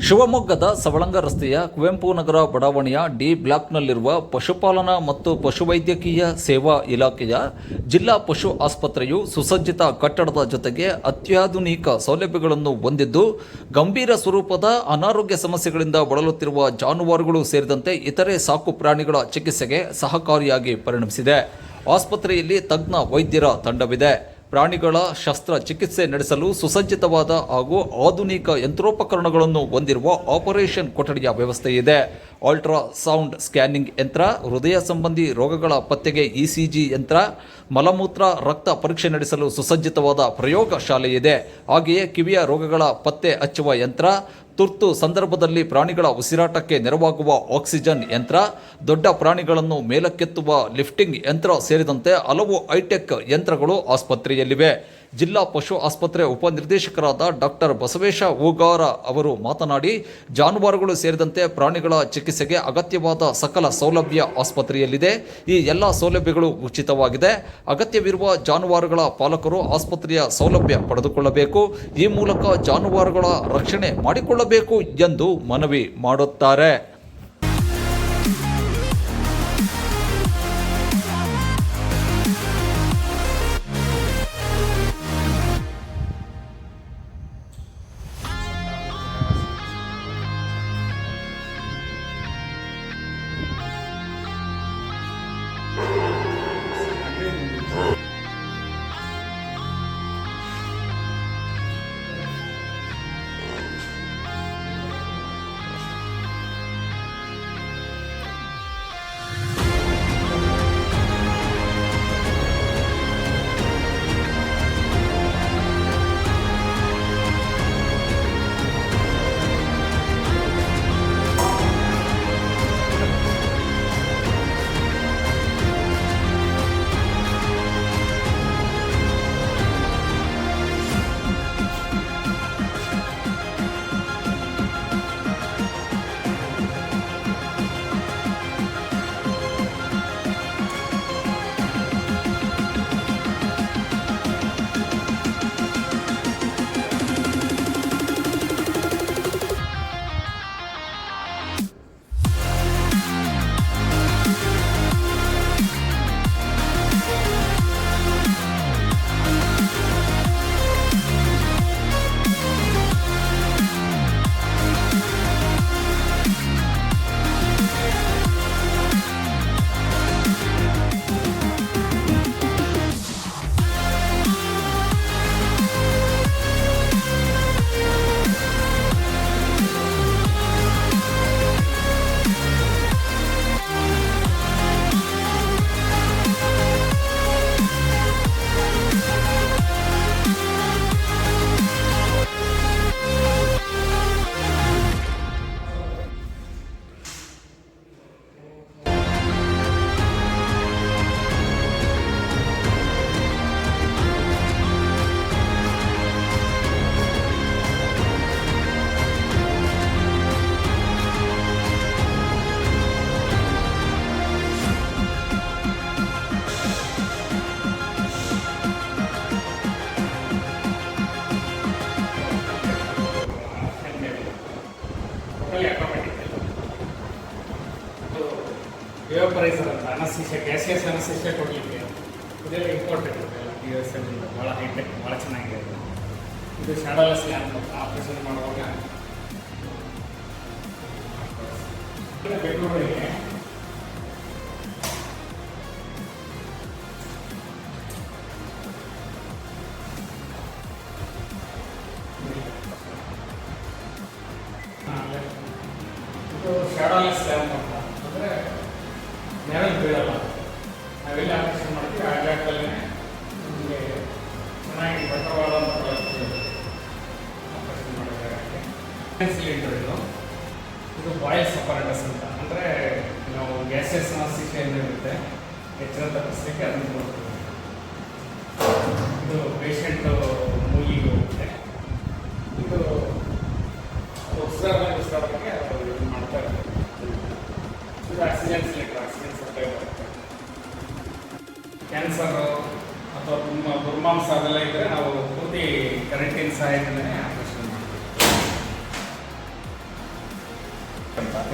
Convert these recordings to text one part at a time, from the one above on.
ಶಿವಮೊಗ್ಗದ ಸವಳಂಗ ರಸ್ತೆಯ ಕುವೆಂಪು ನಗರ ಬಡಾವಣೆಯ ಡಿ ಬ್ಲಾಕ್ನಲ್ಲಿರುವ ಪಶುಪಾಲನಾ ಮತ್ತು ಪಶುವೈದ್ಯಕೀಯ ಸೇವಾ ಇಲಾಖೆಯ ಜಿಲ್ಲಾ ಪಶು ಆಸ್ಪತ್ರೆಯು ಸುಸಜ್ಜಿತ ಕಟ್ಟಡದ ಜೊತೆಗೆ ಅತ್ಯಾಧುನಿಕ ಸೌಲಭ್ಯಗಳನ್ನು ಹೊಂದಿದ್ದು, ಗಂಭೀರ ಸ್ವರೂಪದ ಅನಾರೋಗ್ಯ ಸಮಸ್ಯೆಗಳಿಂದ ಬಳಲುತ್ತಿರುವ ಜಾನುವಾರುಗಳು ಸೇರಿದಂತೆ ಇತರೆ ಸಾಕು ಪ್ರಾಣಿಗಳ ಚಿಕಿತ್ಸೆಗೆ ಸಹಕಾರಿಯಾಗಿ ಪರಿಣಮಿಸಿದೆ. ಆಸ್ಪತ್ರೆಯಲ್ಲಿ ತಜ್ಞ ವೈದ್ಯರ ತಂಡವಿದೆ. ಪ್ರಾಣಿಗಳ ಶಸ್ತ್ರಚಿಕಿತ್ಸೆ ನಡೆಸಲು ಸುಸಜ್ಜಿತವಾದ ಹಾಗೂ ಆಧುನಿಕ ಯಂತ್ರೋಪಕರಣಗಳನ್ನು ಹೊಂದಿರುವ ಆಪರೇಷನ್ ಕೊಠಡಿಯ ವ್ಯವಸ್ಥೆ ಇದೆ. ಅಲ್ಟ್ರಾ ಸೌಂಡ್ ಸ್ಕ್ಯಾನಿಂಗ್ ಯಂತ್ರ, ಹೃದಯ ಸಂಬಂಧಿ ರೋಗಗಳ ಪತ್ತೆಗೆ ಇಸಿಜಿ ಯಂತ್ರ, ಮಲಮೂತ್ರ ರಕ್ತ ಪರೀಕ್ಷೆ ನಡೆಸಲು ಸುಸಜ್ಜಿತವಾದ ಪ್ರಯೋಗಶಾಲೆ ಇದೆ. ಹಾಗೆಯೇ ಕಿವಿಯ ರೋಗಗಳ ಪತ್ತೆ ಹಚ್ಚುವ ಯಂತ್ರ ತುರ್ತು ಸಂದರ್ಭದಲ್ಲಿ ಪ್ರಾಣಿಗಳ ಉಸಿರಾಟಕ್ಕೆ ನೆರವಾಗುವ ಆಕ್ಸಿಜನ್ ಯಂತ್ರ, ದೊಡ್ಡ ಪ್ರಾಣಿಗಳನ್ನು ಮೇಲಕ್ಕೆತ್ತುವ ಲಿಫ್ಟಿಂಗ್ ಯಂತ್ರ ಸೇರಿದಂತೆ ಹಲವು ಹೈಟೆಕ್ ಯಂತ್ರಗಳು ಆಸ್ಪತ್ರೆಯಲ್ಲಿವೆ. ಜಿಲ್ಲಾ ಪಶು ಆಸ್ಪತ್ರೆ ಉಪನಿರ್ದೇಶಕರಾದ ಡಾಕ್ಟರ್ ಬಸವೇಶ ಹೂಗಾರ ಅವರು ಮಾತನಾಡಿ, ಜಾನುವಾರುಗಳು ಸೇರಿದಂತೆ ಪ್ರಾಣಿಗಳ ಚಿಕಿತ್ಸೆಗೆ ಅಗತ್ಯವಾದ ಸಕಲ ಸೌಲಭ್ಯ ಆಸ್ಪತ್ರೆಯಲ್ಲಿದೆ. ಈ ಎಲ್ಲ ಸೌಲಭ್ಯಗಳು ಉಚಿತವಾಗಿದೆ. ಅಗತ್ಯವಿರುವ ಜಾನುವಾರುಗಳ ಪಾಲಕರು ಆಸ್ಪತ್ರೆಯ ಸೌಲಭ್ಯ ಪಡೆದುಕೊಳ್ಳಬೇಕು. ಈ ಮೂಲಕ ಜಾನುವಾರುಗಳ ರಕ್ಷಣೆ ಮಾಡಿಕೊಳ್ಳಬೇಕು ಎಂದು ಮನವಿ ಮಾಡುತ್ತಾರೆ. ವೇಪರೈಸರ್ ಅಂತ ಅನಸ್ತಿಷ ಗ್ಯಾಸಿಯಸ್ ಅನಸ್ತಿಷ ಕೊಡಲಿಕ್ಕೆ ಇದೆಲ್ಲ ಇಂಪಾರ್ಟೆಂಟ್ ಇದೆಲ್ಲ ಯು ಎಸ್ ಎಲ್ಲಿಂದ ಭಾಳ ಹೈಟೆಕ್ ಭಾಳ ಚೆನ್ನಾಗಿದೆ ಇದು ಶಾಡೋಲೆಸ್ ಲ್ಯಾಂಪ್ ಆಪರೇಷನ್ ಮಾಡುವಾಗ. ಬೆಂಗಳೂರಿಗೆ ನೆರಳು ಬೀಳಲ್ಲ ನಾವೆಲ್ಲಿ ಆಪರೇಷನ್ ಮಾಡ್ತೀವಿ ಆಪರೇಷನ್ ಮಾಡ್ತೀವಿ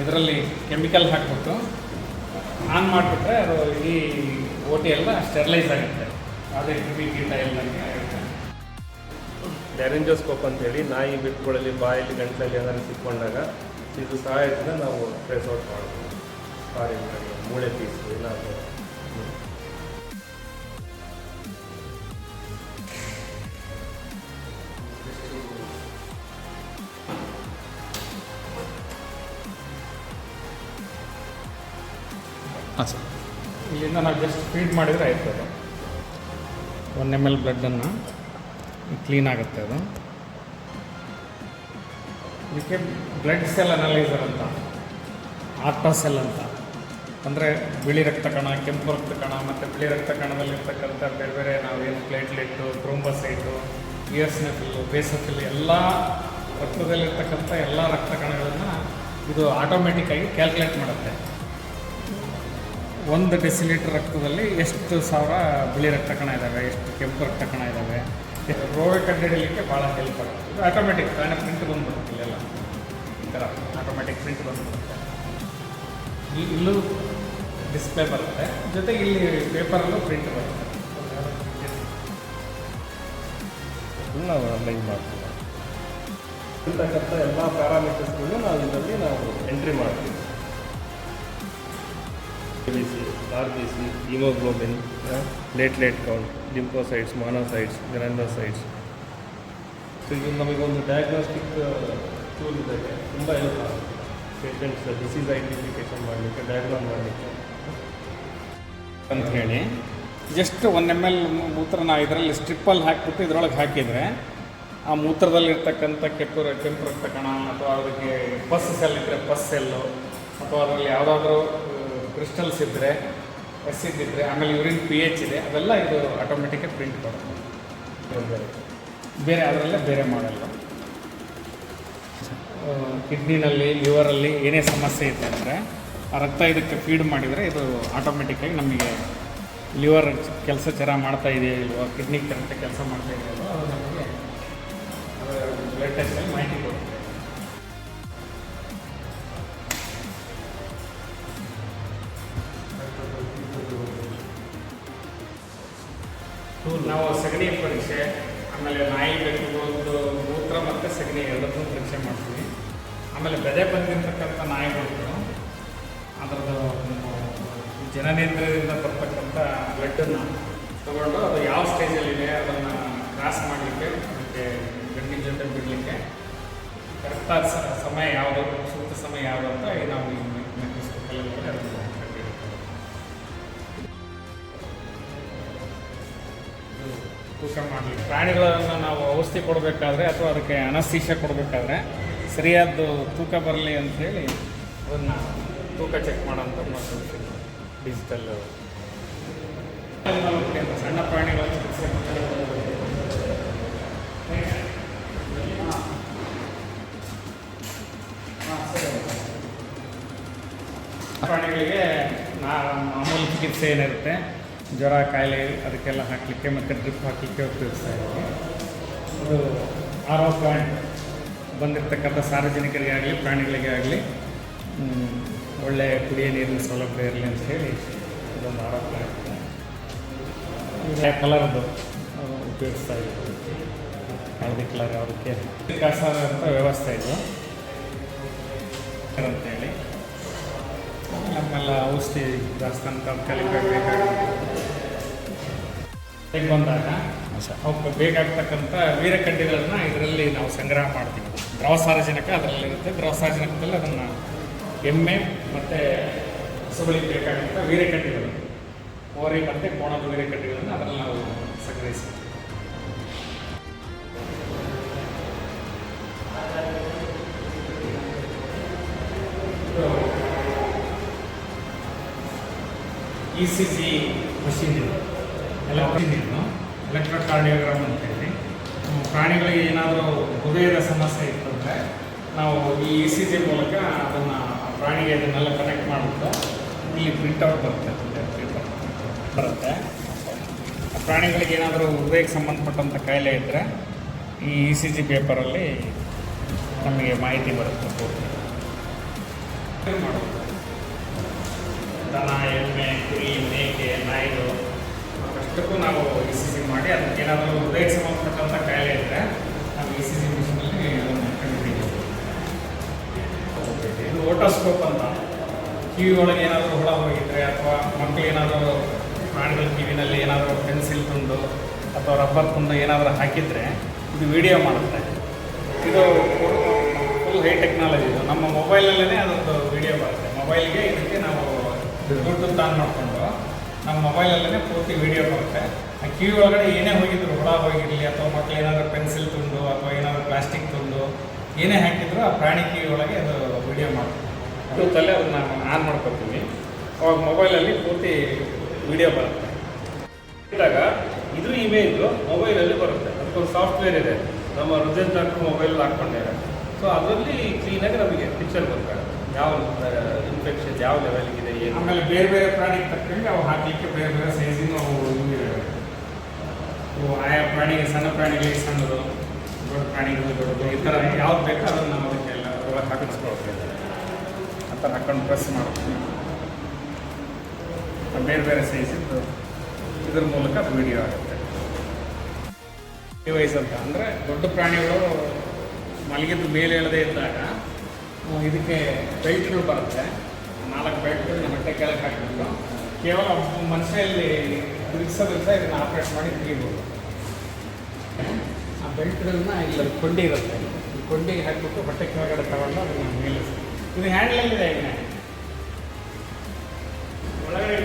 ಇದರಲ್ಲಿ ಕೆಮಿಕಲ್ ಹಾಕ್ಬಿಟ್ಟು ಆನ್ ಮಾಡಿಬಿಟ್ರೆ ಅದು ಈ ಓಟಿ ಎಲ್ಲ ಸ್ಟೆರಿಲೈಸ್ ಆಗುತ್ತೆ. ಅದೇ ಕ್ರಿಮಿ ಕೀಟ ಎಲ್ಲ ಆಗುತ್ತೆ. ಅಂತ ಅಂತೇಳಿ ನಾಯಿ ಬೆಕ್ಕುಗಳಲ್ಲಿ ಬಾಯಲ್ಲಿ ಗಂಟಲಲ್ಲಿ ಏನಾದ್ರು ಸಿಕ್ಕೊಂಡಾಗ ಇದು ಸಹಾಯದಿಂದ ನಾವು ಟ್ರೇಸ್ ಔಟ್ ಮಾಡ್ಬೋದು. ಸಾರಿ ಮೂಳೆ ಪೀಸು ಏನಾದರೂ. ಹಾಂ, ಸರ್. ಇಲ್ಲಿಂದ ನಾವು ಜಸ್ಟ್ ಫೀಡ್ ಮಾಡಿದರೆ ಆಯ್ತದೆ ಒನ್ ಎಂ ಎಲ್ ಬ್ಲಡ್ಡನ್ನು ಕ್ಲೀನ್ ಆಗುತ್ತೆ ಅದು. ಇದಕ್ಕೆ ಬ್ಲಡ್ ಸೆಲ್ ಅನಲೈಸರ್ ಅಂತ, ಆರ್ಟಾ ಸೆಲ್ ಅಂತ. ಅಂದರೆ ಬಿಳಿ ರಕ್ತ ಕಣ, ಕೆಂಪು ರಕ್ತ ಕಣ, ಮತ್ತು ಬಿಳಿ ರಕ್ತ ಕಣದಲ್ಲಿರ್ತಕ್ಕಂಥ ಬೇರೆ ಬೇರೆ ನಾವೇನು ಪ್ಲೇಟ್ಲೆಟ್ಟು ಥ್ರೋಂಬಸೈಟು ಇಯರ್ಸ್ನೆಫಿಲ್ಲು ಬೇಸಫಿಲ್ ಎಲ್ಲ ರಕ್ತದಲ್ಲಿರ್ತಕ್ಕಂಥ ಎಲ್ಲ ರಕ್ತ ಕಣಗಳನ್ನು ಇದು ಆಟೋಮೆಟಿಕ್ಕಾಗಿ ಕ್ಯಾಲ್ಕುಲೇಟ್ ಮಾಡುತ್ತೆ. ಒಂದು ಡೆಸಿಲೀಟರ್ ರಕ್ತದಲ್ಲಿ ಎಷ್ಟು ಸಾವಿರ ಬಿಳಿ ರಕ್ತ ಕಣ ಇದ್ದಾವೆ ಎಷ್ಟು ಕೆಂಪು ರಕ್ತ ಕಣ ಇದ್ದಾವೆ ರೋಗ ಕಂಡುಹಿಡಿಯಲಿಕ್ಕೆ ಭಾಳ ಹೆಲ್ಪ್ ಆಗುತ್ತೆ. ಆಟೋಮೆಟಿಕ್ ತಾನೇ ಪ್ರಿಂಟ್ ಬಂದ್ಬಿಡುತ್ತೆ ಇಲ್ಲೆಲ್ಲ. ಈ ಥರ ಆಟೋಮೆಟಿಕ್ ಪ್ರಿಂಟ್ ಬಂದ್ಬಿಡುತ್ತೆ. ಇಲ್ಲಿ ಇಲ್ಲೂ ಡಿಸ್ಪ್ಲೇ ಬರುತ್ತೆ. ಜೊತೆಗೆ ಇಲ್ಲಿ ಪೇಪರಲ್ಲೂ ಪ್ರಿಂಟ್ ಬರುತ್ತೆ. ಮಾಡ್ತೀವಿ. ಇರ್ತಕ್ಕಂಥ ಎಲ್ಲ ಪ್ಯಾರಾಮೀಟರ್ಸ್ಗಳನ್ನ ನಾವು ಇದರಲ್ಲಿ ನಾವು ಎಂಟ್ರಿ ಮಾಡ್ತೀವಿ. R B C haemoglobin platelet count lymphocytes monocytes granulocytes so ಇದು ನಮಗೊಂದು ಡಯಾಗ್ನೋಸ್ಟಿಕ್ ಟೂಲ್ ಇದೆ. ತುಂಬ ಹೆಲ್ಪ್ ಆಗುತ್ತೆ. ಪೇಷಂಟ್ಸ್ ಡಿಸೀಸ್ ಐಡೆಂಟಿಫಿಕೇಶನ್ ಮಾಡಲಿಕ್ಕೆ ಡಯಾಗ್ನೋಸ್ ಮಾಡಲಿಕ್ಕೆ. ಅಂತ ಹೇಳಿ ಜಸ್ಟ್ ಒನ್ ಎಂ ಎಲ್ ಮೂತ್ರನ ಇದರಲ್ಲಿ ಸ್ಟ್ರಿಪ್ಪಲ್ಲಿ ಹಾಕಿಬಿಟ್ಟು ಇದರೊಳಗೆ ಹಾಕಿದರೆ ಆ ಮೂತ್ರದಲ್ಲಿರ್ತಕ್ಕಂಥ ಕೆಂಪು ರ- ಕೆಂಪು ರಕ್ತ ಕಣ ಅಥವಾ ಅದಕ್ಕೆ ಪಸ್ ಸೆಲ್ ಇದ್ದರೆ ಪಸ್ ಸೆಲ್ಲು ಅಥವಾ ಅದರಲ್ಲಿ ಯಾವುದಾದ್ರೂ ಕ್ರಿಸ್ಟಲ್ಸ್ ಇದ್ದರೆ ಎಸಿಡ್ ಇದ್ದರೆ ಆಮೇಲೆ ಯೂರಿನ್ ಪಿ ಎಚ್ ಇದೆ ಅವೆಲ್ಲ ಇದು ಆಟೋಮೆಟಿಕಾಗಿ ಪ್ರಿಂಟ್ ಕೊಡುತ್ತೆ. ಬೇರೆ ಅದರಲ್ಲೇ ಬೇರೆ ಮಾಡಲ್ಲ ಕಿಡ್ನಿನಲ್ಲಿ ಲಿವರಲ್ಲಿ ಏನೇ ಸಮಸ್ಯೆ ಇದೆ ಅಂದರೆ, ಆ ರಕ್ತ ಇದಕ್ಕೆ ಫೀಡ್ ಮಾಡಿದರೆ ಇದು ಆಟೋಮೆಟಿಕ್ಕಾಗಿ ನಮಗೆ ಲಿವರ್ ಕೆಲಸ ಚೆನ್ನಾಗಿ ಮಾಡ್ತಾ ಇದೆಯೋ ಇಲ್ವೋ ಕಿಡ್ನಿ ಕರೆಕ್ಟಾಗಿ ಕೆಲಸ ಮಾಡ್ತಾ ಇದೆಯಲ್ವೋ ಅದು ನಮಗೆ ಬ್ಲಡ್ ಟೆಸ್ಟಲ್ಲಿ ಮಾಹಿತಿ ಕೊಡುತ್ತೆ. ನಾವು ಸಗಣಿ ಪರೀಕ್ಷೆ, ಆಮೇಲೆ ನಾಯಿ ಬೆಕ್ಕುಗಳದ್ದು ಮೂತ್ರ ಮತ್ತು ಸಗಣಿ ಎರಡನ್ನೂ ಪರೀಕ್ಷೆ ಮಾಡ್ತೀವಿ. ಆಮೇಲೆ ಬೆದೆ ಬಂದಿರತಕ್ಕಂಥ ನಾಯಿಗಳು ಅದರದ್ದು ಜನನೇಂದ್ರದಿಂದ ಬರ್ತಕ್ಕಂಥ ಬ್ಲಡ್ಡನ್ನು ತಗೊಂಡು ಅದು ಯಾವ ಸ್ಟೇಜಲ್ಲಿದೆ ಅದನ್ನು ಕ್ರಾಸ್ ಮಾಡಲಿಕ್ಕೆ ಅದಕ್ಕೆ ಗಂಡಿನ ಜೊತೆ ಬಿಡಲಿಕ್ಕೆ ಕರೆಕ್ಟಾದ ಸಮಯ ಯಾವುದು, ಸೂಕ್ತ ಸಮಯ ಯಾವುದು ಅಂತ ನಾವು ಈ ತೂಕ ಮಾಡಲಿ ಪ್ರಾಣಿಗಳನ್ನು ನಾವು ಔಷಧಿ ಕೊಡಬೇಕಾದ್ರೆ ಅಥವಾ ಅದಕ್ಕೆ ಅನಸ್ತೀಶ ಕೊಡಬೇಕಾದ್ರೆ ಸರಿಯಾದ ತೂಕ ಬರಲಿ ಅಂಥೇಳಿ ಅದನ್ನು ತೂಕ ಚೆಕ್ ಮಾಡೋಂಥ ಒಂದು ಡಿಜಿಟಲ್ ಸಣ್ಣ ಪ್ರಾಣಿಗಳ ಚಿಕಿತ್ಸೆ ಪ್ರಾಣಿಗಳಿಗೆ ನಾ ಮಾಮೂಲಿ ಚಿಕಿತ್ಸೆ ಏನಿರುತ್ತೆ? ಜ್ವರ, ಕಾಯಿಲೆ ಅದಕ್ಕೆಲ್ಲ ಹಾಕಲಿಕ್ಕೆ ಮತ್ತು ಡ್ರಿಪ್ ಹಾಕಲಿಕ್ಕೆ ಉಪಯೋಗಿಸ್ತಾ ಇದ್ದೀವಿ ಇದು ಆರ್ ಓ ಪ್ಲಾಂಟ್ ಬಂದಿರತಕ್ಕಂಥ ಸಾರ್ವಜನಿಕರಿಗೆ ಆಗಲಿ, ಪ್ರಾಣಿಗಳಿಗೆ ಆಗಲಿ ಒಳ್ಳೆ ಕುಡಿಯೋ ನೀರಿನ ಸೌಲಭ್ಯ ಇರಲಿ ಅಂತ ಹೇಳಿ ಇದೊಂದು ಆರ್ ಓ ಪ್ಲಾಂಟ್ ಕಲರ್ದು ಉಪಯೋಗಿಸ್ತಾ ಇದ್ದೀವಿ ಹಳದಿ ಕಲರ್ ಅದಕ್ಕೆ ಕಸ ಅಂತ ವ್ಯವಸ್ಥೆ ಇದು. ಅಂತೇಳಿ ನಮ್ಮೆಲ್ಲ ಔಷಧಿ ದಾಸ್ತಾನು ತಾತ್ಕಾಲಿಕ ಬೇಕಾಗುತ್ತೆ ಬಂದಾಗ ಅವಕ್ಕೆ ಬೇಕಾಗ್ತಕ್ಕಂಥ ವೀರಕಂಡಿಗಳನ್ನು ಇದರಲ್ಲಿ ನಾವು ಸಂಗ್ರಹ ಮಾಡ್ತೀವಿ. ದ್ರವ ಸಾರಜನಕ ಅದರಲ್ಲಿರುತ್ತೆ. ದ್ರವ ಸಾರಜನಕದಲ್ಲಿ ಅದನ್ನು ಎಮ್ಮೆ ಮತ್ತು ಹಸುಗಳಿಗೆ ಬೇಕಾದಂಥ ವೀರಕಂಡಿಗಳು ಓರಿ ಮತ್ತು ಕೋಣದ ವೀರಕಂಡಿಗಳನ್ನು ಅದರಲ್ಲಿ ನಾವು ಸಂಗ್ರಹಿಸ್ತೀವಿ. ಇ ಸಿ ಜಿ ಮಷೀನ್ ಇದು ಎಲೆಕ್ಟ್ರೋಕಾರ್ಡಿಯೋಗ್ರಾಮ್ ಅಂತೇಳಿ ಪ್ರಾಣಿಗಳಿಗೆ ಏನಾದರೂ ಹೃದಯದ ಸಮಸ್ಯೆ ಇತ್ತಂದರೆ ನಾವು ಈ ಇ ಸಿ ಜಿ ಮೂಲಕ ಅದನ್ನು ಪ್ರಾಣಿಗೆ ಅದನ್ನೆಲ್ಲ ಕನೆಕ್ಟ್ ಮಾಡಿಬಿಟ್ಟು ಇಲ್ಲಿ ಪ್ರಿಂಟೌಟ್ ಬರುತ್ತೆ paper ಬರುತ್ತೆ. ಪ್ರಾಣಿಗಳಿಗೆ ಏನಾದರೂ ಹೃದಯಕ್ಕೆ ಸಂಬಂಧಪಟ್ಟಂಥ ಕಾಯಿಲೆ ಇದ್ದರೆ ಈ ಇ ಸಿ ಜಿ ಪೇಪರಲ್ಲಿ ನಮಗೆ ಮಾಹಿತಿ ಬರುತ್ತೆ ಮಾಡಬೇಕು ದನ ಎಮ್ಮೆ ಕುರಿ ಮೇಕೆ ನಾಯಿಗಳು ಅಷ್ಟಕ್ಕೂ ನಾವು ಇ ಸಿ ಸಿ ಮಾಡಿ ಅದಕ್ಕೆ ಏನಾದರೂ ಹೃದಯಕ್ಕೆ ಸಂಬಂಧಪಟ್ಟಂಥ ಕಾಯಿಲೆ ಇದ್ದರೆ ನಾವು ಇ ಸಿ ಸಿ ಮಿಷನಲ್ಲಿ ಅದನ್ನು ಕಂಡುಹಿಡಿತೀವಿ ಇದು ಓಟೋಸ್ಕೋಪ್ ಅಂತ. ಕಿವಿ ಒಳಗೆ ಏನಾದರೂ ಹುಳ ಹೋಗಿದ್ರೆ ಅಥವಾ ಮಕ್ಕಳು ಏನಾದರೂ ಪ್ರಾಣಿಗಳ ಕಿವಿನಲ್ಲಿ ಏನಾದರೂ ಪೆನ್ಸಿಲ್ ತುಂಡು ಅಥವಾ ರಬ್ಬರ್ ತುಂಡು ಏನಾದರೂ ಹಾಕಿದರೆ ಇದು ವಿಡಿಯೋ ಮಾಡುತ್ತೆ. ಇದು ಫುಲ್ ಹೈ ಟೆಕ್ನಾಲಜಿ ಇದು. ನಮ್ಮ ಮೊಬೈಲಲ್ಲೇ ಅದೊಂದು ವಿಡಿಯೋ ಬರುತ್ತೆ. ಮೊಬೈಲ್ಗೆ ಇದಕ್ಕೆ ನಾವು ದುಡ್ಡು ಆನ್ ಮಾಡಿಕೊಂಡು ನಮ್ಮ ಮೊಬೈಲಲ್ಲೇ ಪೂರ್ತಿ ವಿಡಿಯೋ ಬರುತ್ತೆ. ಆ ಕಿವಿ ಒಳಗಡೆ ಏನೇ ಹೋಗಿದ್ರು, ಹುಳ ಹೋಗಿರಲಿ, ಅಥವಾ ಮಕ್ಕಳು ಏನಾದರೂ ಪೆನ್ಸಿಲ್ ತುಂಡು, ಅಥವಾ ಏನಾದರೂ ಪ್ಲಾಸ್ಟಿಕ್ ತುಂಡು, ಏನೇ ಹಾಕಿದ್ರು ಆ ಪ್ರಾಣಿ ಕಿವಿ ಒಳಗೆ ಅದು ವಿಡಿಯೋ ಮಾಡುತ್ತೆ ತಲೆ ಅದನ್ನ ಆನ್ ಮಾಡ್ಕೊತೀನಿ ಅವಾಗ ಮೊಬೈಲಲ್ಲಿ ಪೂರ್ತಿ ವಿಡಿಯೋ ಬರುತ್ತೆ. ಇದ್ದಾಗ ಇದು ಇಮೇಜು ಮೊಬೈಲಲ್ಲಿ ಬರುತ್ತೆ. ಅದಕ್ಕೊಂದು ಸಾಫ್ಟ್ವೇರ್ ಇದೆ. ನಮ್ಮ ರುಜನ್ ಡಾಕ್ಟರ್ ಮೊಬೈಲ್ ಹಾಕ್ಕೊಂಡಿದ್ದಾರೆ. ಸೊ ಅದರಲ್ಲಿ ಕ್ಲೀನಾಗಿ ನಮಗೆ ಪಿಕ್ಚರ್ ಬರ್ತಾರೆ ಯಾವ ಇನ್ಫೆಕ್ಷನ್ ಯಾವ ಲೆವೆಲ್ಗಿದೆ ಏನು? ಆಮೇಲೆ ಬೇರೆ ಬೇರೆ ಪ್ರಾಣಿಗೆ ತಕ್ಕಂಗೆ ಅವು ಹಾಕಲಿಕ್ಕೆ ಬೇರೆ ಬೇರೆ ಸೈಜಿನ ಅವು ಆಯಾ ಪ್ರಾಣಿಗೆ, ಸಣ್ಣ ಪ್ರಾಣಿಗಳಿಗೆ ಸಣ್ಣದು, ದೊಡ್ಡ ಪ್ರಾಣಿಗಳು ದೊಡ್ಡದು, ಈ ಥರ ಯಾವ್ದು ಬೇಕೋ ಅದನ್ನು ನಾವು ಅದಕ್ಕೆಲ್ಲ ಒಳಗೆ ಹಾಕಿಸ್ಕೊಳ್ತೇವೆ. ಆ ಥರ ಹಾಕೊಂಡು ಪ್ರೆಸ್ ಮಾಡ್ತೀವಿ. ಬೇರೆ ಬೇರೆ ಸೈಜಿದ್ದು ಇದ್ರ ಮೂಲಕ ಅದು ವಿಡಿಯೋ ಆಗುತ್ತೆ. ಡಿವೈಸ್ ಅಂತ. ಅಂದರೆ ದೊಡ್ಡ ಪ್ರಾಣಿಗಳು ಮಲಗಿದ್ದು ಮೇಲೆ ಇಳದೇ ಇದ್ದಾಗ ಇದಕ್ಕೆ ಬೆಲ್ಟ್ಗಳು ಬರುತ್ತೆ. ನಾಲ್ಕು ಬೆಲ್ಟ್ಗಳು ಹೊಟ್ಟೆ ಕೆಳಗೆ ಹಾಕಿಬಿಟ್ಟು, ಕೇವಲ ಮನುಷ್ಯಲ್ಲಿ ಬಿಡಿಸೋದ್ರಿಂದ ಇದನ್ನು ಆಪ್ರೇಟ್ ಮಾಡಿ ತೆಗಿಬೋದು ಆ ಬೆಲ್ಟ್ಗಳನ್ನ ಇಲ್ಲಿ ಕೊಂಡಿ ಇರುತ್ತೆ. ಈ ಕೊಂಡಿಗೆ ಹಾಕಿಬಿಟ್ಟು ಹೊಟ್ಟೆ ಕೆಳಗಡೆ ತಗೊಂಡು ಅದನ್ನು ನಿಲ್ಲಿಸ್ತೀವಿ ಇದು ಹ್ಯಾಂಡ್ಲಲ್ಲಿದೆ ಈಗ. ಒಳಗಡೆ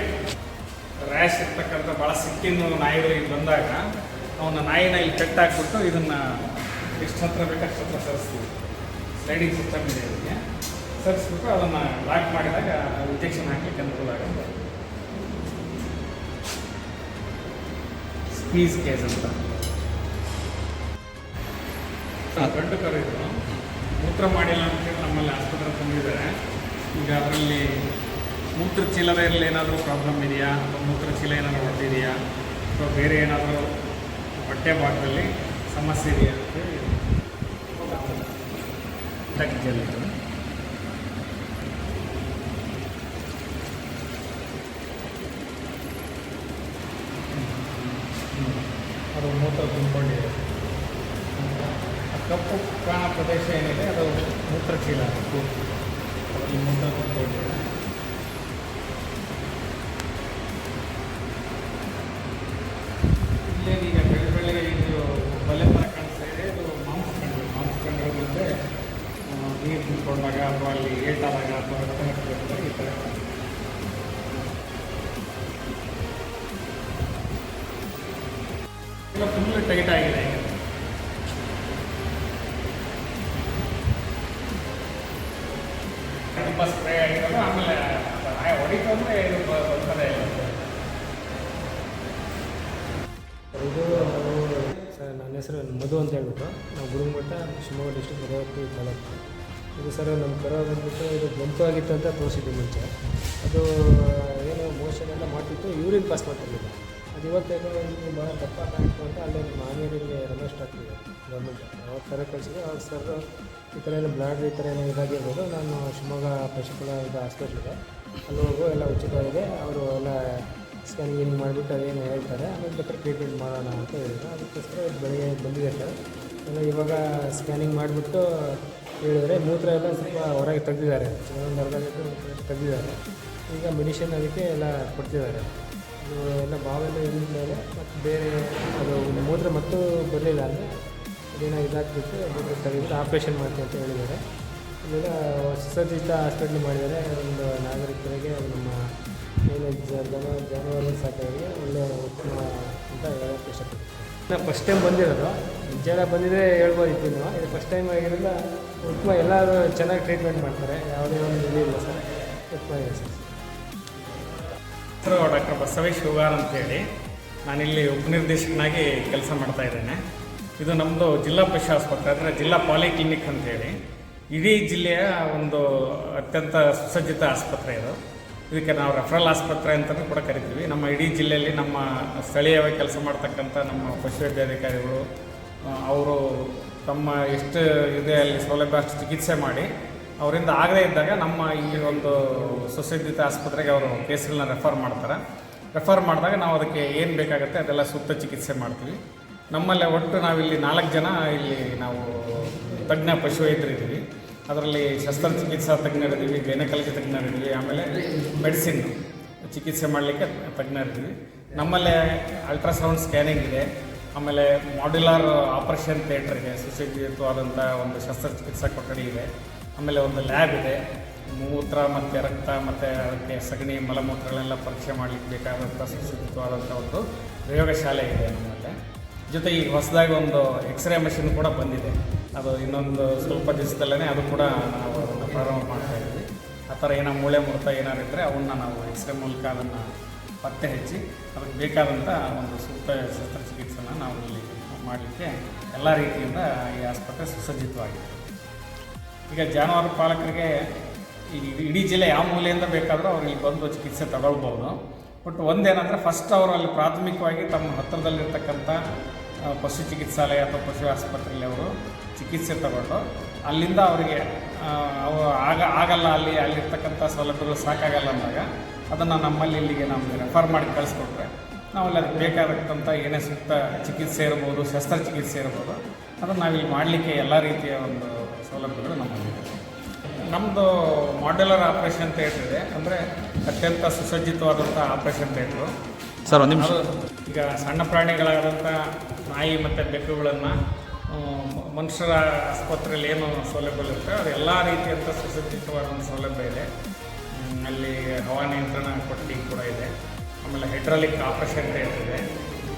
ರ್ಯಾಶ್ ಇರ್ತಕ್ಕಂಥ ಭಾಳ ಸಿಕ್ಕಿನ ಇಲ್ಲಿ ಬಂದಾಗ ಅವನ ನಾಯಿನ ಇಲ್ಲಿ ಕಟ್ ಹಾಕ್ಬಿಟ್ಟು ಇದನ್ನು ಎಷ್ಟು ಹತ್ರ ಬೇಕು ಅಷ್ಟು ಹತ್ರ ಸರಿಸ್ತೀವಿ. ಸ್ಲೈಡಿಂಗ್ ಸಿಸ್ಟಮ್ ಇದೆ ಅದಕ್ಕೆ. ಸರಿಸ್ಬಿಟ್ಟು ಅದನ್ನು ಲಾಕ್ ಮಾಡಿದಾಗ ಇಂಜೆಕ್ಷನ್ ಹಾಕಲಿಕ್ಕೆ ಅನುಕೂಲ ಆಗುತ್ತೆ. ಸ್ಕ್ವೀಸ್ ಕೇಸ್ ಅಂತ. ಗಂಡು ಕರೆದು ಮೂತ್ರ ಮಾಡಿಲ್ಲ ಅಂತೇಳಿ ನಮ್ಮಲ್ಲಿ ಆಸ್ಪತ್ರೆ ತುಂಬಿದ್ದಾರೆ ಈಗ ಅದರಲ್ಲಿ ಮೂತ್ರ ಚೀಲದಲ್ಲಿ ಏನಾದರೂ ಪ್ರಾಬ್ಲಮ್ ಇದೆಯಾ? ಅಥವಾ ಮೂತ್ರ ಚೀಲ ಏನಾದರೂ ಹೊಡೆದಿದೆಯಾ? ಅಥವಾ ಬೇರೆ ಏನಾದರೂ ಹೊಟ್ಟೆ ಭಾಗದಲ್ಲಿ ಸಮಸ್ಯೆ ಇದೆಯಾ ಅಂತೇಳಿ ಟಕ್ ಜೆಲ್ ಅದು ಮೂತ್ರ ತುಂಬಿಕೊಂಡಿದೆ. ಕಪ್ಪು ಕಾಣ ಪ್ರದೇಶ ಏನಿದೆ ಅದು ಮೂತ್ರಚೀಲ ಅದರಲ್ಲಿ ಮೂತ್ರ ತುಂಬಿಕೊಂಡಿದೆ ಇಲ್ಲೇ ಈಗ ಬೆಳೆ ಬೆಳೆಗೆ ಇದು ಬಲೆ ಥರ ಕಾಣಿಸ್ತಾ ಇದೆ ಇದು ಮಾಂಸಖಂಡ ಮಾಂಸಖಂಡ ಮುಂದೆ ನೀರು ತಿಳ್ಕೊಂಡಾಗ ಅಥವಾ ಅಲ್ಲಿ ಏಟಾದಾಗ ಅಥವಾ ರಕ್ತ ಈ ಥರ. ಫುಲ್ ಟೈಟ್ ಆಗಿದೆ. ತುಂಬ ಸ್ಪ್ರೇ ಆಗಿರೋದು, ಆಮೇಲೆ ನಾಯಿ ಹೊಡಿತು ಅಂದರೆ ಇದು ಬರ್ತದೆ ಇಲ್ಲ. ಸರ್, ನನ್ನ ಹೆಸರು ಮಧು ಅಂತ ಹೇಳ್ಬಿಟ್ಟು. ನಾವು ಗುಡುಗುಮಟ್ಟ ಶಿವಮೊಗ್ಗ ಡಿಸ್ಟ್ರಿಕ್ಟ್ ಭದ್ರಾವತಿ ತಾಲೂಕು. ಇದು ಸರ್ ನಮ್ಮ ಕರ ಬಂದುಬಿಟ್ಟು ಇದು ಗಂಪು ಆಗಿತ್ತು ಅಂತ ತೋರಿಸಿದ್ವಿ ಮುಂಚೆ. ಅದು, ಏನು ಮೋಷನ್ ಎಲ್ಲ ಮಾಡ್ತಿತ್ತು ಯೂರಿನ್ ಪಾಸ್ ಮಾಡ್ತಿರ್ಲಿಲ್ಲ. ಅದು ಇವತ್ತೇನೋ ಇದು ಭಾಳ ತಪ್ಪ ಕಾಣ್ತು ಅಂತ ಅಲ್ಲೇ ಆನೇರಿಗೆ ರಮೇಶ್ ಆಗ್ತಿದೆ ಗೌರ್ಮೆಂಟ್ ಅವ್ರ ಕರೆ ಕಳಿಸಿದ್ರು. ಅವ್ರು ಸರ್ ಈ ಥರ ಎಲ್ಲ ಬ್ಲಾಡ್ ಈ ಥರ ಏನೋ ಇದಾಗಿರ್ಬೋದು, ನಾನು ಶಿವಮೊಗ್ಗ ಪಶುಕುಲ ಇದು ಹಾಸ್ಪಿಟ್ಲಿಗೆ ಅಲ್ಲಿ ಹೋಗು, ಎಲ್ಲ ಉಚಿತವಾಗಿದೆ. ಅವರು ಎಲ್ಲ ಸ್ಕ್ಯಾನಿಂಗ್ ಮಾಡಿಬಿಟ್ಟು ಅದೇನು ಹೇಳ್ತಾರೆ. ಆಮೇಲೆ ಬೇಕಾದ್ರೆ ಟ್ರೀಟ್ಮೆಂಟ್ ಮಾಡೋಣ ಅಂತ ಹೇಳಿದ್ರು. ಅದಕ್ಕೋಸ್ಕರ ಬೆಳಗ್ಗೆ ಬಂದಿದೆ ಸರ್. ಇವಾಗ ಸ್ಕ್ಯಾನಿಂಗ್ ಮಾಡಿಬಿಟ್ಟು ಹೇಳಿದರೆ ಮೂತ್ರ ಎಲ್ಲ ಸ್ವಲ್ಪ ಹೊರಗೆ ತೆಗೆದಿದ್ದಾರೆ. ಒಂದು ಅರ್ಧ ತೆಗ್ದಿದ್ದಾರೆ. ಈಗ ಮೆಡಿಷನ್ ಅದಕ್ಕೆ ಎಲ್ಲ ಕೊಡ್ತಿದ್ದಾರೆ. ಅದು ಎಲ್ಲ ಬಾವೆಲ್ಲ ಇಳಿದ ಮೇಲೆ ಮತ್ತು ಬೇರೆ ಅದು ಮೂತ್ರ ಮತ್ತು ಬರಲಿಲ್ಲ ಅಂದರೆ ಅದೇನೋ ಇದಾಗ್ಬಿಟ್ಟು ಮೂತ್ರ ತೆಗೆದು ಆಪ್ರೇಷನ್ ಮಾಡ್ತೀವಿ ಅಂತ ಹೇಳಿದ್ದಾರೆ. ಇಲ್ಲೆಲ್ಲ ಸುಸಜ್ಜಿತ ಹಾಸ್ಪಿಟ್ಲ್ ಮಾಡಿದ್ದಾರೆ. ಒಂದು ನಾಗರಿಕರಿಗೆ ನಮ್ಮ ಏನು ಜನ ಜಾನುವಾರು ಸಾಕೋರಿಗೆ ಒಳ್ಳೆಯ ಉತ್ತಮ ಅಂತ ಹೇಳೋಕ್ಕೆ ಇಷ್ಟಪಡ್ತೀನಿ. ನಾನು ಫಸ್ಟ್ ಟೈಮ್ ಬಂದಿರೋದು. ಜನ ಬಂದಿದ್ರೆ ಹೇಳ್ಬೋದಿತ್ತು ನೀವು ಇದು ಫಸ್ಟ್ ಟೈಮ್ ಆಗಿರೋದ್ರಿಂದ ಉತ್ತಮ ಎಲ್ಲರೂ ಚೆನ್ನಾಗಿ ಟ್ರೀಟ್ಮೆಂಟ್ ಮಾಡ್ತಾರೆ. ಯಾವುದೇ ಒಂದು ಇದಿಲ್ಲ ಸರ್. ಉತ್ತಮ ಇದೆ ಸರ್. ಹೆಸರು ಡಾಕ್ಟರ್ ಬಸವೇಶ್ ಹೂಗಾರ್ ಅಂತೇಳಿ. ನಾನಿಲ್ಲಿ ಉಪನಿರ್ದೇಶಕನಾಗಿ ಕೆಲಸ ಮಾಡ್ತಾ ಇದ್ದೇನೆ. ಇದು ನಮ್ಮದು ಜಿಲ್ಲಾ ಪಶು ಆಸ್ಪತ್ರೆ, ಅಂದರೆ ಜಿಲ್ಲಾ ಪಾಲಿಕ್ಲಿನಿಕ್ ಅಂತೇಳಿ. ಇಡೀ ಜಿಲ್ಲೆಯ ಒಂದು ಅತ್ಯಂತ ಸುಸಜ್ಜಿತ ಆಸ್ಪತ್ರೆ ಇದು. ಇದಕ್ಕೆ ನಾವು ರೆಫರಲ್ ಆಸ್ಪತ್ರೆ ಅಂತಲೂ ಕೂಡ ಕರಿತೀವಿ. ನಮ್ಮ ಇಡೀ ಜಿಲ್ಲೆಯಲ್ಲಿ ನಮ್ಮ ಸ್ಥಳೀಯವಾಗಿ ಕೆಲಸ ಮಾಡ್ತಕ್ಕಂಥ ನಮ್ಮ ಪಶುವೈದ್ಯಾಧಿಕಾರಿಗಳು ಅವರು ತಮ್ಮ ಎಷ್ಟು ಇದೆ ಅಲ್ಲಿ ಸೌಲಭ್ಯ ಅಷ್ಟು ಚಿಕಿತ್ಸೆ ಮಾಡಿ, ಅವರಿಂದ ಆಗದೇ ಇದ್ದಾಗ ನಮ್ಮ ಈ ಒಂದು ಸುಸಜ್ಜಿತ ಆಸ್ಪತ್ರೆಗೆ ಅವರು ಕೇಸ್ಗಳನ್ನ ರೆಫರ್ ಮಾಡ್ತಾರೆ. ರೆಫರ್ ಮಾಡಿದಾಗ ನಾವು ಅದಕ್ಕೆ ಏನು ಬೇಕಾಗುತ್ತೆ ಅದೆಲ್ಲ ಸೂಕ್ತ ಚಿಕಿತ್ಸೆ ಮಾಡ್ತೀವಿ. ನಮ್ಮಲ್ಲೇ ಒಟ್ಟು ನಾವಿಲ್ಲಿ ನಾಲ್ಕು ಜನ ಇಲ್ಲಿ ನಾವು ತಜ್ಞ ಪಶುವೈದ್ಯರಿದ್ದೀವಿ. ಅದರಲ್ಲಿ ಶಸ್ತ್ರಚಿಕಿತ್ಸಾ ತಜ್ಞರಿದ್ದೀವಿ ಗೈನಕಾಲಜಿ ತಜ್ಞರಿದ್ದೀವಿ, ಆಮೇಲೆ ಮೆಡಿಸಿನ್ ಚಿಕಿತ್ಸೆ ಮಾಡಲಿಕ್ಕೆ ತಜ್ಞರಿದ್ದೀವಿ. ನಮ್ಮಲ್ಲೇ ಅಲ್ಟ್ರಾಸೌಂಡ್ ಸ್ಕ್ಯಾನಿಂಗ್ ಇದೆ. ಆಮೇಲೆ ಮಾಡ್ಯುಲರ್ ಆಪರೇಷನ್ ಥಿಯೇಟರ್ ಇದೆ ಸುಸಜ್ಜಿತವಾದಂಥ ಒಂದು ಶಸ್ತ್ರಚಿಕಿತ್ಸಾ ಕೊಠಡಿ ಇದೆ. ಆಮೇಲೆ ಒಂದು ಲ್ಯಾಬ್ ಇದೆ. ಮೂತ್ರ ಮತ್ತು ರಕ್ತ ಮತ್ತು ಅದಕ್ಕೆ ಸಗಣಿ, ಮಲಮೂತ್ರಗಳೆಲ್ಲ ಪರೀಕ್ಷೆ ಮಾಡಲಿಕ್ಕೆ ಬೇಕಾದಂಥ ಸುಸಜ್ಜಿತವಾದಂಥ ಒಂದು ಪ್ರಯೋಗಶಾಲೆ ಇದೆ ನಮ್ಮಲ್ಲೇ. ಜೊತೆ ಈಗ ಹೊಸದಾಗಿ ಒಂದು ಎಕ್ಸ್ರೇ ಮೆಷಿನ್ ಕೂಡ ಬಂದಿದೆ. ಅದು ಇನ್ನೊಂದು ಸ್ವಲ್ಪ ದಿವಸದಲ್ಲೇ ಅದು ಕೂಡ ನಾವು ಪ್ರಾರಂಭ ಮಾಡ್ತಾ ಇದ್ದೀವಿ. ಆ ಥರ ಏನೋ ಮೂಳೆ ಮುರಿತ ಏನಾರು ಅವನ್ನ ನಾವು ಎಕ್ಸ್ರೇ ಮೂಲಕ ಅದನ್ನು ಪತ್ತೆ ಹಚ್ಚಿ ಅದಕ್ಕೆ ಬೇಕಾದಂಥ ಒಂದು ಸೂಕ್ತ ಶಸ್ತ್ರಚಿಕಿತ್ಸೆನ ನಾವು ಇಲ್ಲಿ ಮಾಡಲಿಕ್ಕೆ ಎಲ್ಲ ರೀತಿಯಿಂದ ಈ ಆಸ್ಪತ್ರೆ ಸುಸಜ್ಜಿತವಾಗಿದೆ. ಈಗ ಜಾನುವಾರು ಪಾಲಕರಿಗೆ ಈ ಇಡೀ ಜಿಲ್ಲೆ ಯಾವ ಮೂಲೆಯಿಂದ ಬೇಕಾದರೂ ಅವ್ರು ಇಲ್ಲಿ ಬಂದು ಚಿಕಿತ್ಸೆ ತಗೊಳ್ಬೋದು. ಬಟ್ ಒಂದೇನಂದರೆ ಫಸ್ಟ್ ಅವರು ಅಲ್ಲಿ ಪ್ರಾಥಮಿಕವಾಗಿ ತಮ್ಮ ಹತ್ತಿರದಲ್ಲಿರ್ತಕ್ಕಂಥ ಪಶು ಚಿಕಿತ್ಸಾಲಯ ಅಥವಾ ಪಶು ಆಸ್ಪತ್ರೆಯಲ್ಲಿ ಅವರು ಚಿಕಿತ್ಸೆ ತಗೊಂಡು ಅಲ್ಲಿಂದ ಅವರಿಗೆ ಅವು ಆಗ ಆಗಲ್ಲ ಅಲ್ಲಿ ಅಲ್ಲಿರ್ತಕ್ಕಂಥ ಸೌಲಭ್ಯಗಳು ಸಾಕಾಗಲ್ಲ ಅಂದಾಗ ಅದನ್ನು ನಮ್ಮಲ್ಲಿ ಇಲ್ಲಿಗೆ ನಮಗೆ ರೆಫರ್ ಮಾಡಿ ಕಳಿಸ್ಕೊಟ್ರೆ ನಾವು ಅಲ್ಲಿ ಅದಕ್ಕೆ ಬೇಕಾದಂಥ ಏನೇ ಸೂಕ್ತ ಚಿಕಿತ್ಸೆ ಇರ್ಬೋದು ಶಸ್ತ್ರಚಿಕಿತ್ಸೆ ಇರ್ಬೋದು ಅದನ್ನು ನಾವಿಲ್ಲಿ ಮಾಡಲಿಕ್ಕೆ ಎಲ್ಲ ರೀತಿಯ ಒಂದು ಸೌಲಭ್ಯಗಳು ನಮ್ಮಲ್ಲಿದೆ ನಮ್ಮದು ಮಾಡ್ಯುಲರ್ ಆಪ್ರೇಷನ್ ಅಂತ ಇದೆ ಅಂದರೆ ಅತ್ಯಂತ ಸುಸಜ್ಜಿತವಾದಂಥ ಆಪ್ರೇಷನ್ ಥಿಯೇಟ್ರು. ಸರ್ ಒಂದು ನಿಮಿಷ. ಈಗ ಸಣ್ಣ ಪ್ರಾಣಿಗಳಾದಂಥ ನಾಯಿ ಮತ್ತು ಬೆಕ್ಕುಗಳನ್ನು ಮನುಷ್ಯರ ಆಸ್ಪತ್ರೆಯಲ್ಲಿ ಏನು ಸೌಲಭ್ಯಗಳಿರುತ್ತೆ ಅದು ಎಲ್ಲ ರೀತಿಯಂಥ ಸುಸಜ್ಜಿತವಾದಂಥ ಸೌಲಭ್ಯ ಇದೆ. ಅಲ್ಲಿ ಅಲ್ಲಿ ಹವಾನಿಯಂತ್ರಣ ಕೊಠಡಿ ಕೂಡ ಇದೆ. ಆಮೇಲೆ ಹೈಡ್ರಾಲಿಕ್ ಆಪರೇಷನ್ ಥಿಯೇಟರ್ ಇದೆ.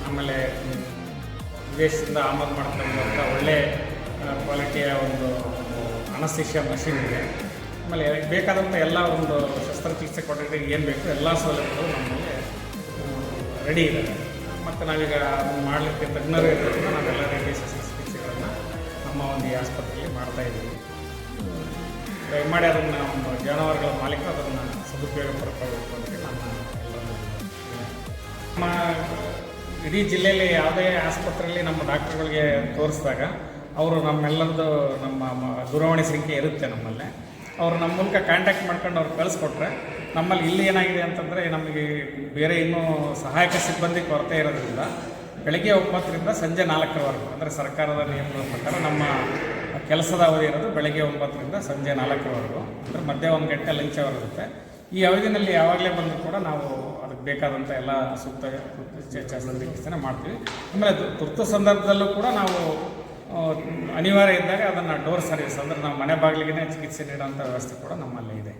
ಆಮೇಲೆ ವಿದೇಶದಿಂದ ಆಮದು ಮಾಡ್ಕೊಂಡಂಥ ಒಳ್ಳೆ ಕ್ವಾಲಿಟಿಯ ಒಂದು ಅನಸ್ತಿಷ್ಯ ಮಷಿನ್ ಇದೆ. ಆಮೇಲೆ ಬೇಕಾದಂಥ ಎಲ್ಲ ಒಂದು ಶಸ್ತ್ರಚಿಕಿತ್ಸೆ ಕೊಟ್ಟಿಗೆ ಏನು ಬೇಕು, ಎಲ್ಲ ಸೌಲಭ್ಯಗಳು ನಮ್ಮಲ್ಲಿ ರೆಡಿ ಇದೆ ಮತ್ತು ನಾವೀಗ ಮಾಡಲಿಕ್ಕೆ ತಜ್ಞರು ಇರೋದ್ರಿಂದ ನಾವೆಲ್ಲ ಒಂದು ಈ ಆಸ್ಪತ್ರೆಯಲ್ಲಿ ಮಾಡ್ತಾ ಇದ್ದೀವಿ. ದಯಮಾಡಿ ಅದನ್ನು ನಮ್ಮ ಜಾನುವಾರುಗಳ ಮಾಲೀಕರು ಅದನ್ನು ಸದುಪಯೋಗ ಪಡ್ಕೋಬೇಕು ಅಂತ ನನ್ನ ನಮ್ಮ ಇಡೀ ಜಿಲ್ಲೆಯಲ್ಲಿ ಯಾವುದೇ ಆಸ್ಪತ್ರೆಯಲ್ಲಿ ನಮ್ಮ ಡಾಕ್ಟ್ರುಗಳಿಗೆ ತೋರಿಸಿದಾಗ ಅವರು ನಮ್ಮೆಲ್ಲರದ್ದು ನಮ್ಮ ದೂರವಾಣಿ ಸಂಖ್ಯೆ ಇರುತ್ತೆ ನಮ್ಮಲ್ಲೇ. ಅವರು ನಮ್ಮ ಮೂಲಕ ಕಾಂಟ್ಯಾಕ್ಟ್ ಮಾಡ್ಕೊಂಡು ಅವ್ರು ಕಳಿಸ್ಕೊಟ್ರೆ ನಮ್ಮಲ್ಲಿ ಇಲ್ಲಿ ಏನಾಗಿದೆ ಅಂತಂದರೆ ನಮಗೆ ಬೇರೆ ಇನ್ನೂ ಸಹಾಯಕ ಸಿಬ್ಬಂದಿ ಕೊರತೆ ಇರೋದ್ರಿಂದ ಬೆಳಗ್ಗೆ ಒಂಬತ್ತರಿಂದ ಸಂಜೆ ನಾಲ್ಕರವರೆಗೂ, ಅಂದರೆ ಸರ್ಕಾರದ ನಿಯಮಗಳ ಪ್ರಕಾರ ನಮ್ಮ ಕೆಲಸದ ಅವಧಿ ಇರೋದು ಬೆಳಗ್ಗೆ ಒಂಬತ್ತರಿಂದ ಸಂಜೆ ನಾಲ್ಕರವರೆಗೂ, ಅಂದರೆ ಮಧ್ಯೆ ಒಂದು ಗಂಟೆ ಲಂಚ್ ಅವರ್ ಇರುತ್ತೆ. ಈ ಅವಧಿನಲ್ಲಿ ಯಾವಾಗಲೇ ಬಂದರೂ ಕೂಡ ನಾವು ಅದಕ್ಕೆ ಬೇಕಾದಂಥ ಎಲ್ಲ ಸೂಕ್ತ ಚಿಕಿತ್ಸೆನ ಮಾಡ್ತೀವಿ. ಆಮೇಲೆ ತುರ್ತು ಸಂದರ್ಭದಲ್ಲೂ ಕೂಡ ನಾವು ಅನಿವಾರ್ಯ ಇದ್ದಾಗ ಅದನ್ನು ಡೋರ್ ಸರ್ವಿಸ್ ಅಂದರೆ ನಾವು ಮನೆ ಬಾಗಿಲಿಗೆ ಚಿಕಿತ್ಸೆ ನೀಡೋಂಥ ವ್ಯವಸ್ಥೆ ಕೂಡ ನಮ್ಮಲ್ಲಿ ಇದೆ.